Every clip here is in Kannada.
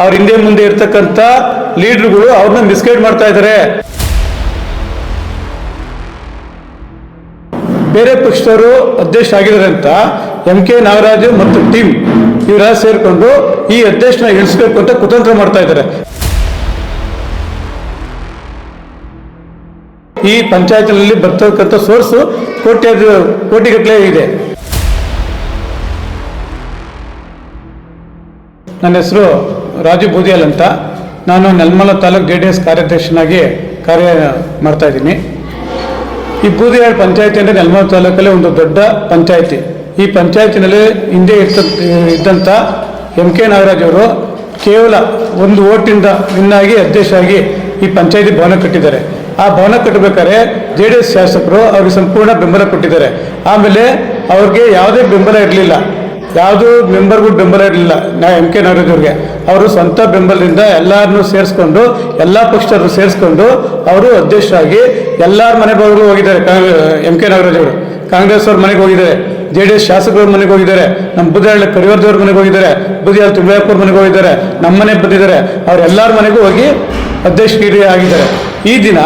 ಅವ್ರ ಹಿಂದೆ ಮುಂದೆ ಇರ್ತಕ್ಕಂಥ ಲೀಡರ್ಗಳು ಅವ್ರನ್ನ ಮಿಸ್ಗೈಡ್ ಮಾಡ್ತಾ ಇದ್ದಾರೆ ಬೇರೆ ಪಕ್ಷದವರು ಅಧ್ಯಕ್ಷ ಆಗಿದ್ದಾರೆ ಅಂತ ಎಂ ಕೆ ನಾಗರಾಜು ಮತ್ತು ಟೀಮ್ ಇವರ ಸೇರಿಕೊಂಡು ಈ ಅಧ್ಯಕ್ಷನ ಇಳಿಸ್ಬೇಕು ಅಂತ ಕುತಂತ್ರ ಮಾಡ್ತಾ ಇದ್ದಾರೆ ಈ ಪಂಚಾಯತ್ನಲ್ಲಿ ಬರ್ತಕ್ಕಂಥ ಸೋರ್ಸು ಕೋಟ್ಯಾದ ಕೋಟಿಗಟ್ಟಲೆ ಇದೆ. ನನ್ನ ಹೆಸರು ರಾಜು ಬೂದಿಯಲ್ ಅಂತ. ನಾನು ನೆಲಮಲ ತಾಲೂಕು ಜೆ ಡಿ ಎಸ್ ಕಾರ್ಯಾಧ್ಯಕ್ಷನಾಗಿ ಕಾರ್ಯ ಮಾಡ್ತಾ ಇದ್ದೀನಿ. ಈ ಬೂದಿಯಾಳ್ ಪಂಚಾಯತಿ ಅಂದರೆ ನೆಲಮಲ ತಾಲೂಕಲ್ಲಿ ಒಂದು ದೊಡ್ಡ ಪಂಚಾಯತಿ. ಈ ಪಂಚಾಯತಿನಲ್ಲಿ ಹಿಂದೆ ಇರ್ತ ಇದ್ದಂಥ ಎಂ ಕೆ ನಾಗರಾಜ್ ಅವರು ಕೇವಲ ಒಂದು ಓಟಿಂದ ವಿನ್ನಾಗಿ ಅಧ್ಯಕ್ಷರಾಗಿ ಈ ಪಂಚಾಯತಿ ಭವನ ಕಟ್ಟಿದ್ದಾರೆ. ಆ ಭವನ ಕಟ್ಟಬೇಕಾದ್ರೆ ಜೆ ಡಿ ಎಸ್ ಶಾಸಕರು ಅವ್ರಿಗೆ ಸಂಪೂರ್ಣ ಬೆಂಬಲ ಕೊಟ್ಟಿದ್ದಾರೆ. ಆಮೇಲೆ ಅವ್ರಿಗೆ ಯಾವುದೇ ಬೆಂಬಲ ಇರಲಿಲ್ಲ. ಯಾವುದು ಮೆಂಬರ್ಗೂ ಬೆಂಬಲ ಇರಲಿಲ್ಲ. ನಾ ಎಂ ಕೆ ಅವ್ರಿಗೆ ಅವರು ಸ್ವಂತ ಬೆಂಬಲದಿಂದ ಎಲ್ಲರನ್ನೂ ಸೇರಿಸ್ಕೊಂಡು, ಎಲ್ಲ ಪಕ್ಷದವರು ಸೇರಿಸ್ಕೊಂಡು, ಅವರು ಅಧ್ಯಕ್ಷರಾಗಿ ಎಲ್ಲರ ಮನೆ ಬಾಗಿಲು ಹೋಗಿದ್ದಾರೆ ಎಂ ಕೆ ನಾಗರಾಜ್ ಅವರು ಕಾಂಗ್ರೆಸ್ ಅವ್ರ ಮನೆಗೆ ಹೋಗಿದ್ದಾರೆ, ಜೆ ಡಿ ಎಸ್ ಶಾಸಕರ ಮನೆಗೆ ಹೋಗಿದ್ದಾರೆ ನಮ್ಮ ಬುದ್ಧಿಹಳ್ಳಿ ಕರಿವರ್ದವ್ರ ಮನೆಗೆ ಹೋಗಿದ್ದಾರೆ ಬುದ್ಧಿಹಳ್ಳಿ ತುಳಿಯಪ್ಪವ್ರ ಮನೆಗೆ ಹೋಗಿದ್ದಾರೆ ನಮ್ಮ ಮನೆಗೆ ಬಂದಿದ್ದಾರೆ ಅವರೆಲ್ಲರ ಮನೆಗೂ ಹೋಗಿ ಅಧ್ಯಕ್ಷಗಿರಿ ಆಗಿದ್ದಾರೆ. ಈ ದಿನ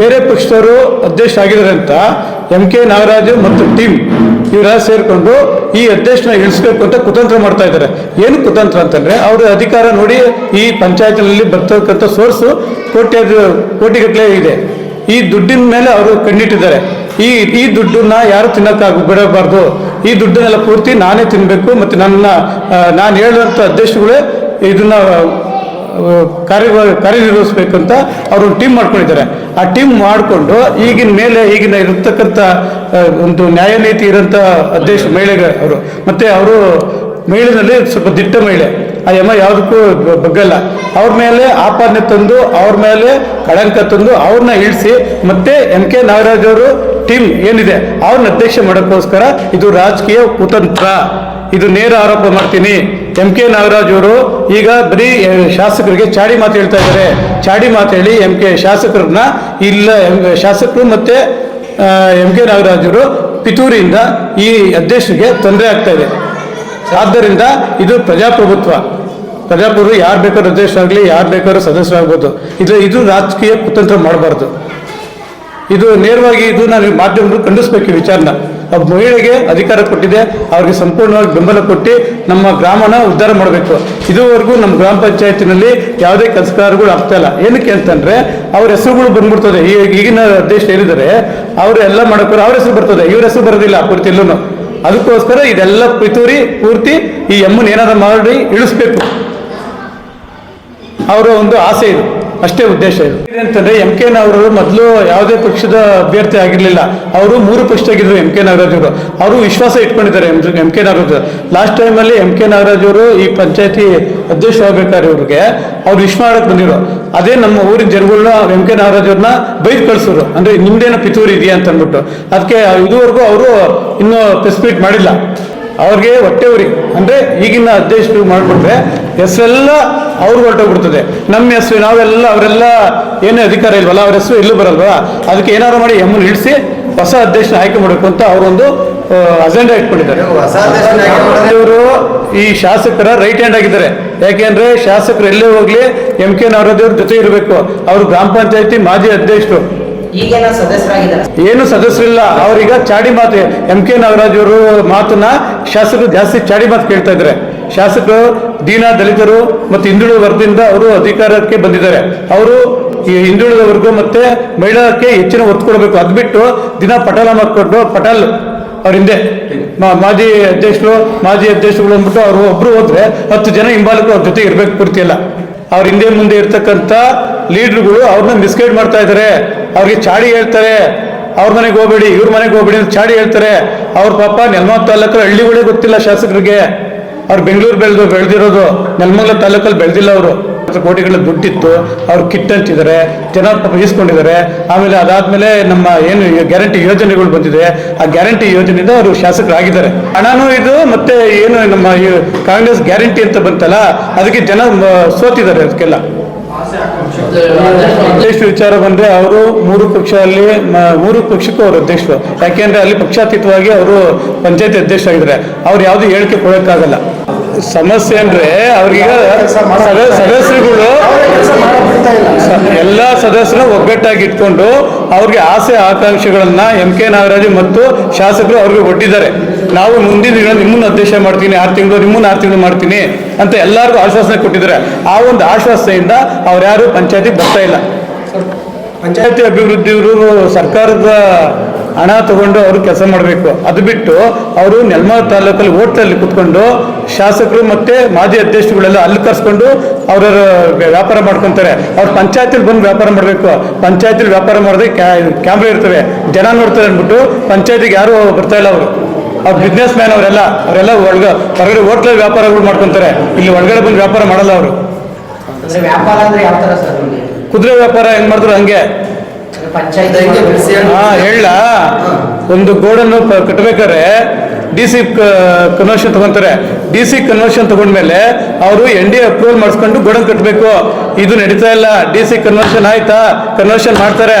ಬೇರೆ ಪಕ್ಷದವರು ಅಧ್ಯಕ್ಷ ಆಗಿದ್ದಾರೆ ಅಂತ ಎಂ ಕೆ ನಾಗರಾಜು ಮತ್ತು ಟೀಮ್ ಇವರ ಸೇರಿಕೊಂಡು ಈ ಅಧ್ಯಕ್ಷನ ಇಳಿಸ್ಬೇಕು ಅಂತ ಕುತಂತ್ರ ಮಾಡ್ತಾ ಇದ್ದಾರೆ. ಏನು ಕುತಂತ್ರ ಅಂತಂದ್ರೆ ಅವರ ಅಧಿಕಾರ ನೋಡಿ ಈ ಪಂಚಾಯತ್ನಲ್ಲಿ ಬರ್ತಕ್ಕಂಥ ಸೋರ್ಸು ಕೋಟಿ ಕೋಟಿಗಟ್ಟಲೆ ಇದೆ. ಈ ದುಡ್ಡಿನ ಮೇಲೆ ಅವರು ಕಣ್ಣಿಟ್ಟಿದ್ದಾರೆ. ಈ ಈ ದುಡ್ಡನ್ನ ಯಾರು ತಿನ್ನಕ್ಕಾಗ, ಬಿಡಬಾರ್ದು. ಈ ದುಡ್ಡನ್ನೆಲ್ಲ ಪೂರ್ತಿ ನಾನೇ ತಿನ್ನಬೇಕು ಮತ್ತು ನನ್ನ ನಾನು ಹೇಳುವಂಥ ಅಧ್ಯಕ್ಷಗಳೇ ಇದನ್ನ ಕಾರ್ಯ ಕಾರ್ಯನಿರ್ವಹಿಸಬೇಕಂತ ಅವರು ಟೀಮ್ ಮಾಡ್ಕೊಂಡಿದ್ದಾರೆ. ಆ ಟೀಮ್ ಮಾಡಿಕೊಂಡು ಈಗಿನ ಮೇಲೆ ಈಗಿನ ಇರತಕ್ಕಂಥ ಒಂದು ನ್ಯಾಯ ನೀತಿ ಇರೋಂಥ ಅಧ್ಯಕ್ಷ ಮಹಿಳೆಗೆ ಅವರು. ಮತ್ತು ಅವರು ಮಹಿಳೆಯಲ್ಲಿ ಸ್ವಲ್ಪ ದಿಟ್ಟ ಮಹಿಳೆ. ಆ ಯಮ ಯಾವುದಕ್ಕೂ ಬಗ್ಗಲ್ಲ. ಅವ್ರ ಮೇಲೆ ಆಪಾದನೆ ತಂದು ಅವ್ರ ಮೇಲೆ ಕಳಂಕ ತಂದು ಅವ್ರನ್ನ ಇಳಿಸಿ ಮತ್ತೆ ಎಂ ಕೆ ನಾಗರಾಜ್ ಅವರು ಟೀಮ್ ಏನಿದೆ, ಅವ್ರನ್ನ ಅಧ್ಯಕ್ಷ ಮಾಡೋಕ್ಕೋಸ್ಕರ ಇದು ರಾಜಕೀಯ ಕುತಂತ್ರ. ಇದು ನೇರ ಆರೋಪ ಮಾಡ್ತೀನಿ. ಎಂ ಕೆ ನಾಗರಾಜ್ ಅವರು ಈಗ ಬರೀ ಶಾಸಕರಿಗೆ ಚಾಡಿ ಮಾತು ಹೇಳ್ತಾ ಇದ್ದಾರೆ. ಚಾಡಿ ಮಾತು ಹೇಳಿ ಎಂ ಕೆ ಶಾಸಕರನ್ನ ಇಲ್ಲ ಶಾಸಕರು ಮತ್ತೆ ಎಂ ಕೆ ನಾಗರಾಜ್ ಅವರು ಪಿತೂರಿಯಿಂದ ಈ ಅಧ್ಯಕ್ಷರಿಗೆ ತೊಂದರೆ ಆಗ್ತಾ ಇದೆ. ಆದ್ದರಿಂದ ಇದು ಪ್ರಜಾಪ್ರಭುತ್ವ. ಪ್ರಜಾಪ್ರಭುತ್ವ ಯಾರು ಬೇಕಾದ್ರೂ ಅಧ್ಯಕ್ಷರಾಗಲಿ ಯಾರು ಬೇಕಾದ್ರೂ ಸದಸ್ಯರಾಗ್ಬೋದು ಇದು ಇದು ರಾಜಕೀಯ ಕುತಂತ್ರ ಮಾಡಬಾರ್ದು. ಇದು ನೇರವಾಗಿ ಇದು ನಾನು ಮಾಧ್ಯಮಗಳು ಖಂಡಿಸ್ಬೇಕು ವಿಚಾರನ. ಮಹಿಳೆಗೆ ಅಧಿಕಾರ ಕೊಟ್ಟಿದೆ, ಅವ್ರಿಗೆ ಸಂಪೂರ್ಣವಾಗಿ ಬೆಂಬಲ ಕೊಟ್ಟು ನಮ್ಮ ಗ್ರಾಮನ ಉದ್ಧಾರ ಮಾಡಬೇಕು. ಇದುವರೆಗೂ ನಮ್ಮ ಗ್ರಾಮ ಪಂಚಾಯತಿನಲ್ಲಿ ಯಾವುದೇ ಕೆಲಸ ಕಾರ್ಯಗಳು ಆಗ್ತಾ ಇಲ್ಲ. ಏನಕ್ಕೆ ಅಂತಂದ್ರೆ, ಅವ್ರ ಹೆಸರುಗಳು ಬಂದ್ಬಿಡ್ತದೆ. ಈಗಿನ ಅಧ್ಯಕ್ಷ ಏನಿದ್ದಾರೆ ಅವರು ಎಲ್ಲ ಮಾಡಬೇಕು ಅವ್ರ ಹೆಸರು ಬರ್ತದೆ. ಇವ್ರ ಹೆಸರು ಬರೋದಿಲ್ಲ, ಪೂರ್ತಿ ಎಲ್ಲೂ ಅದಕ್ಕೋಸ್ಕರ ಇದೆಲ್ಲ ಪಿತೂರಿ ಪೂರ್ತಿ ಈ ಎಮ್ಮನ್ ಏನಾದ್ರು ಮಾಡಿ ಇಳಿಸ್ಬೇಕು. ಅವರ ಒಂದು ಆಸೆ ಇದು. ಅಷ್ಟೇ ಉದ್ದೇಶ ಇದು. ಅಂತಂದ್ರೆ ಎಂ ಕೆ ಅವರು ಮೊದಲು ಯಾವುದೇ ಪಕ್ಷದ ಅಭ್ಯರ್ಥಿ ಆಗಿರ್ಲಿಲ್ಲ. ಅವರು ಮೂರು ಪಕ್ಷದಾಗಿದ್ರು ಎಂ ಕೆ ನಾಗರಾಜ್ ಅವರು ಅವರು ವಿಶ್ವಾಸ ಇಟ್ಕೊಂಡಿದ್ದಾರೆ ಎಂ ಕೆ ನಾಗರಾಜ್ ಲಾಸ್ಟ್ ಟೈಮಲ್ಲಿ ಎಂ ಕೆ ನಾಗರಾಜ್ ಅವರು ಈ ಪಂಚಾಯತಿ ಅಧ್ಯಕ್ಷ ಆಗ್ಬೇಕಾದ್ರೆ ಇವ್ರಿಗೆ ಅವ್ರು ವಿಶ್ವ ಮಾಡಕ್ ಬಂದಿರೋ ಅದೇ ನಮ್ಮ ಊರಿನ ಜನಗಳನ್ನ ಎಂ ಕೆ ನಾಗರಾಜ್ ಅವ್ರನ್ನ ಬೈದ್ ಕಳ್ಸೋರು. ಅಂದ್ರೆ ನಿಮ್ದೇನೋ ಪಿತೂರಿ ಇದೆಯಾ ಅಂತ ಅಂದ್ಬಿಟ್ಟು ಅದಕ್ಕೆ ಇದುವರೆಗೂ ಅವರು ಇನ್ನೂ ಪ್ರೆಸ್ ಮಾಡಿಲ್ಲ. ಅವ್ರಿಗೆ ಹೊಟ್ಟೆ ಉರಿ. ಅಂದ್ರೆ ಈಗಿನ ಅಧ್ಯಕ್ಷರು ಮಾಡ್ಬಿಟ್ರೆ ಹೆಸರೆಲ್ಲ ಅವ್ರಿಗೆ ಹೊರಟೋಗ್ಬಿಡ್ತದೆ. ನಮ್ಮ ಹೆಸರು ನಾವೆಲ್ಲ ಅವರೆಲ್ಲ ಏನೇ ಅಧಿಕಾರ ಇಲ್ವಲ್ಲ ಅವ್ರ ಹೆಸರು ಎಲ್ಲೂ ಬರಲ್ವಾ? ಅದಕ್ಕೆ ಏನಾದ್ರು ಮಾಡಿ ಎಮ್ಮನ್ನು ಇಳಿಸಿ ಹೊಸ ಅಧ್ಯಕ್ಷನ ಆಯ್ಕೆ ಮಾಡಬೇಕು ಅಂತ ಅವರೊಂದು ಅಜೆಂಡಾ ಇಟ್ಕೊಂಡಿದ್ದಾರೆ. ಇವರು ಈ ಶಾಸಕರ ರೈಟ್ ಹ್ಯಾಂಡ್ ಆಗಿದ್ದಾರೆ. ಯಾಕೆಂದ್ರೆ ಶಾಸಕರು ಎಲ್ಲೇ ಹೋಗ್ಲಿ ಎಂ ಕೆ ನಾಗರಾಜ್ ಅವ್ರ ಜೊತೆ ಇರಬೇಕು. ಅವರು ಗ್ರಾಮ ಪಂಚಾಯತಿ ಮಾಜಿ ಅಧ್ಯಕ್ಷರು. ಈಗೇನ ಏನು ಸದಸ್ಯರಿಲ್ಲ, ಅವ್ರೀಗ ಚಾಡಿ ಮಾತು, ಎಂ ಕೆ ನಾಗರಾಜ್ ಅವರು ಮಾತನ್ನ ಶಾಸಕರು ಜಾಸ್ತಿ ಚಾಡಿ ಮಾತು ಕೇಳ್ತಾ ಇದ್ದಾರೆ. ಶಾಸಕರು, ದೀನ ದಲಿತರು ಮತ್ತು ಹಿಂದುಳಿದ ವರ್ಗದಿಂದ ಅವರು ಅಧಿಕಾರಕ್ಕೆ ಬಂದಿದ್ದಾರೆ. ಅವರು ಈ ಹಿಂದುಳಿದ ವರ್ಗ ಮತ್ತೆ ಮಹಿಳಾಕ್ಕೆ ಹೆಚ್ಚಿನ ಒತ್ತು ಕೊಡಬೇಕು. ಅದ್ ಬಿಟ್ಟು ದಿನ ಪಟಾಲ ಮಾಡ್ಕೊಂಡು ಪಟಾಲ್ ಅವ್ರ ಹಿಂದೆ. ಮಾಜಿ ಅಧ್ಯಕ್ಷರು, ಮಾಜಿ ಅಧ್ಯಕ್ಷರುಗಳು ಅಂದ್ಬಿಟ್ಟು ಅವರು ಒಬ್ರು ಹೋದ್ರೆ ಹತ್ತು ಜನ ಹಿಂಬಾಲಕರು ಅವ್ರ ಜೊತೆ ಇರ್ಬೇಕು ಪೂರ್ತಿ ಅಲ್ಲ ಅವ್ರ ಹಿಂದೆ ಮುಂದೆ ಇರ್ತಕ್ಕಂಥ ಲೀಡರ್ಗಳು ಅವ್ರನ್ನ ಮಿಸ್ಗೈಡ್ ಮಾಡ್ತಾ ಇದ್ದಾರೆ ಅವ್ರಿಗೆ ಚಾಡಿ ಹೇಳ್ತಾರೆ. ಅವ್ರ ಮನೆಗೆ ಹೋಗ್ಬೇಡಿ, ಇವ್ರ ಮನೆಗೆ ಹೋಗ್ಬೇಡಿ ಅಂತ ಚಾಡಿ ಹೇಳ್ತಾರೆ. ಅವ್ರ ಪಾಪ ನೆಲಮಂಗಲ ತಾಲೂಕು ಹಳ್ಳಿಗಳೇ ಗೊತ್ತಿಲ್ಲ ಶಾಸಕರಿಗೆ. ಅವ್ರು ಬೆಂಗಳೂರು ಬೆಳೆದು ಬೆಳೆದಿರೋದು. ನೆಲಮಂಗಲ ತಾಲೂಕಲ್ಲಿ ಬೆಳೆದಿಲ್ಲ ಅವರು. ಕೋಟಿಗಳ ದುಡ್ಡಿತ್ತು. ಅವ್ರು ಕಿಟ್ ಹಂಚಿದ್ದಾರೆ ಜನ ಪಾಪ ಆಮೇಲೆ ಅದಾದ್ಮೇಲೆ ನಮ್ಮ ಏನು ಗ್ಯಾರಂಟಿ ಯೋಜನೆಗಳು ಬಂದಿದೆ. ಆ ಗ್ಯಾರಂಟಿ ಯೋಜನೆಯಿಂದ ಅವರು ಶಾಸಕರಾಗಿದ್ದಾರೆ. ಹಣನೂ ಇದು ಮತ್ತೆ ಏನು ನಮ್ಮ ಕಾಂಗ್ರೆಸ್ ಗ್ಯಾರಂಟಿ ಅಂತ ಬಂತಲ್ಲ, ಅದಕ್ಕೆ ಜನ ಸೋತಿದ್ದಾರೆ ಅದಕ್ಕೆಲ್ಲ. ಅಧ್ಯಕ್ಷ ವಿಚಾರ ಬಂದ್ರೆ ಅವರು ಮೂರು ಪಕ್ಷದಲ್ಲಿ ಅಲ್ಲಿ ಮೂರು ಪಕ್ಷಕ್ಕೂ ಅವರು ಅಧ್ಯಕ್ಷರು ಯಾಕೆಂದ್ರೆ ಅಲ್ಲಿ ಪಕ್ಷಾತೀತವಾಗಿ ಅವರು ಪಂಚಾಯತಿ ಅಧ್ಯಕ್ಷರಾಗಿದ್ದಾರೆ ಅವ್ರು ಯಾವ್ದು ಹೇಳಿಕೆ ಕೊಡೋಕ್ಕಾಗಲ್ಲ. ಸಮಸ್ಯೆ ಅಂದ್ರೆ ಅವ್ರಿಗೆ ಸದ- ಸದಸ್ಯರುಗಳು ಎಲ್ಲ ಸದಸ್ಯರು ಒಗ್ಗಟ್ಟಾಗಿ ಇಟ್ಕೊಂಡು ಅವ್ರಿಗೆ ಆಸೆ ಆಕಾಂಕ್ಷೆಗಳನ್ನ ಎಂ ಕೆ ನಾಗರಾಜು ಮತ್ತು ಶಾಸಕರು ಅವ್ರಿಗೆ ಒಡ್ಡಿದ್ದಾರೆ. ನಾವು ಮುಂದಿನ ದಿನ ನಿಮ್ಮನ್ನು ಅಧ್ಯಕ್ಷ ಮಾಡ್ತೀನಿ, ಆರು ತಿಂಗಳು, ನಿಮ್ಮನ್ನು ಆರು ತಿಂಗಳು ಮಾಡ್ತೀನಿ ಅಂತ ಎಲ್ಲರಿಗೂ ಆಶ್ವಾಸನೆ ಕೊಟ್ಟಿದ್ದಾರೆ ಆ ಒಂದು ಆಶ್ವಾಸನೆಯಿಂದ ಅವ್ರು ಯಾರು ಪಂಚಾಯತಿಗೆ ಬರ್ತಾ ಇಲ್ಲ. ಪಂಚಾಯತಿ ಅಭಿವೃದ್ಧಿಯವರು ಸರ್ಕಾರದ ಹಣ ತಗೊಂಡು ಅವರು ಕೆಲಸ ಮಾಡಬೇಕು. ಅದು ಬಿಟ್ಟು ಅವರು ನೆಲ್ಮಾ ತಾಲೂಕಲ್ಲಿ ಓಟ್ಲಲ್ಲಿ ಕುತ್ಕೊಂಡು ಶಾಸಕರು ಮತ್ತೆ ಮಾಜಿ ಅಧ್ಯಕ್ಷರುಗಳೆಲ್ಲ ಅಲ್ಲಿ ಕರ್ಸ್ಕೊಂಡು ಅವರ ವ್ಯಾಪಾರ ಮಾಡ್ಕೊತಾರೆ. ಅವ್ರು ಪಂಚಾಯತಿಲಿ ಬಂದು ವ್ಯಾಪಾರ ಮಾಡಬೇಕು. ಪಂಚಾಯತಿಲಿ ವ್ಯಾಪಾರ ಮಾಡಿದ್ರೆ ಕ್ಯಾಮ್ರಾ ಇರ್ತವೆ. ಜನ ನೋಡ್ತಾರೆ ಅಂದ್ಬಿಟ್ಟು ಪಂಚಾಯತಿಗೆ ಯಾರು ಬರ್ತಾ ಇಲ್ಲ ಅವರು. ಅವ್ರು ಬಿಸ್ನೆಸ್ ಮ್ಯಾನ್ ಅವರೆಲ್ಲ ಅವರೆಲ್ಲ ಒಳಗ ಹೊರಗಡೆ ಹೋಟ್ಲಲ್ಲಿ ವ್ಯಾಪಾರಗಳು ಮಾಡ್ಕೊಂತಾರೆ. ಇಲ್ಲಿ ಒಳಗಡೆ ಬಂದು ವ್ಯಾಪಾರ ಮಾಡಲ್ಲ ಅವರು. ಅಂದ್ರೆ ವ್ಯಾಪಾರ ಅಂದ್ರೆ ಯಾವ ತರ ಸರ್ ಕುದುರೆ ವ್ಯಾಪಾರ ಹೆಂಗ್ ಮಾಡಿದ್ರು ಹಂಗೆ. ಹಾ ಹೇಳ. ಒಂದು ಗೋಡನ್ನು ಕಟ್ಟಬೇಕಾದ್ರೆ ಡಿ ಸಿ ಕನ್ವರ್ಷನ್ ತಗೊಂತಾರೆ. ಡಿ ಸಿ ಕನ್ವರ್ಷನ್ ತಗೊಂಡ್ಮೇಲೆ ಅವರು ಎನ್ ಡಿ ಅಪ್ರೂವಲ್ ಮಾಡಿಸ್ಕೊಂಡು ಗೋಡನ್ ಕಟ್ಟಬೇಕು ಇದು ನಡೀತಾ ಇಲ್ಲ. ಡಿ ಸಿ ಕನ್ವರ್ಷನ್ ಆಯ್ತಾ? ಕನ್ವರ್ಷನ್ ಮಾಡ್ತಾರೆ.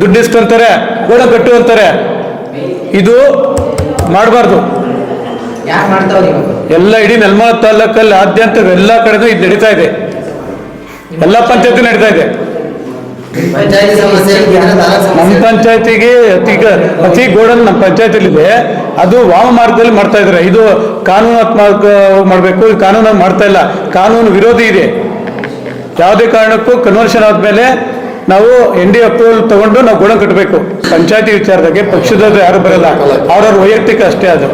ದುಡ್ಡು ಇಸ್ಕೊಂತಾರೆ. ಗೋಡನ್ ಕಟ್ಟು ಅಂತಾರೆ. ಇದು ಮಾಡಬಾರ್ದು. ಎಲ್ಲ ಇಡೀ ನೆಲ್ಮಾ ತಾಲೂಕಲ್ಲಿ ಆದ್ಯಂತ ಎಲ್ಲ ಕಡೆನೂ ಇದು ನಡೀತಾ ಇದೆ. ಎಲ್ಲ ಪಂಚಾಯತಿ ನಡೀತಾ ಇದೆ. ನಮ್ಮ ಪಂಚಾಯತಿಗೆ ಅತಿ ಅತಿ ಗೋಡನ್ ನಮ್ಮ ಪಂಚಾಯತಿಲಿದೆ ಅದು ವಾಮ ಮಾರ್ಗದಲ್ಲಿ ಮಾಡ್ತಾ ಇದಾರೆ ಇದು ಕಾನೂನಾತ್ಮಕ ಮಾಡಬೇಕು ಇದು ಕಾನೂನು ಮಾಡ್ತಾ ಇಲ್ಲ. ಕಾನೂನು ವಿರೋಧಿ ಇದೆ. ಯಾವುದೇ ಕಾರಣಕ್ಕೂ ಕನ್ವರ್ಷನ್ ಆದ್ಮೇಲೆ ನಾವು ಎನ್ ಡಿ ಅಪ್ರೂವಲ್ ತಗೊಂಡು ನಾವು ಗೋಡನ್ ಕಟ್ಟಬೇಕು. ಪಂಚಾಯತಿ ವಿಚಾರದಾಗೆ ಪಕ್ಷದ ಯಾರು ಬರಲ್ಲ. ಅವ್ರವ್ರ ವೈಯಕ್ತಿಕ ಅಷ್ಟೇ ಅದು.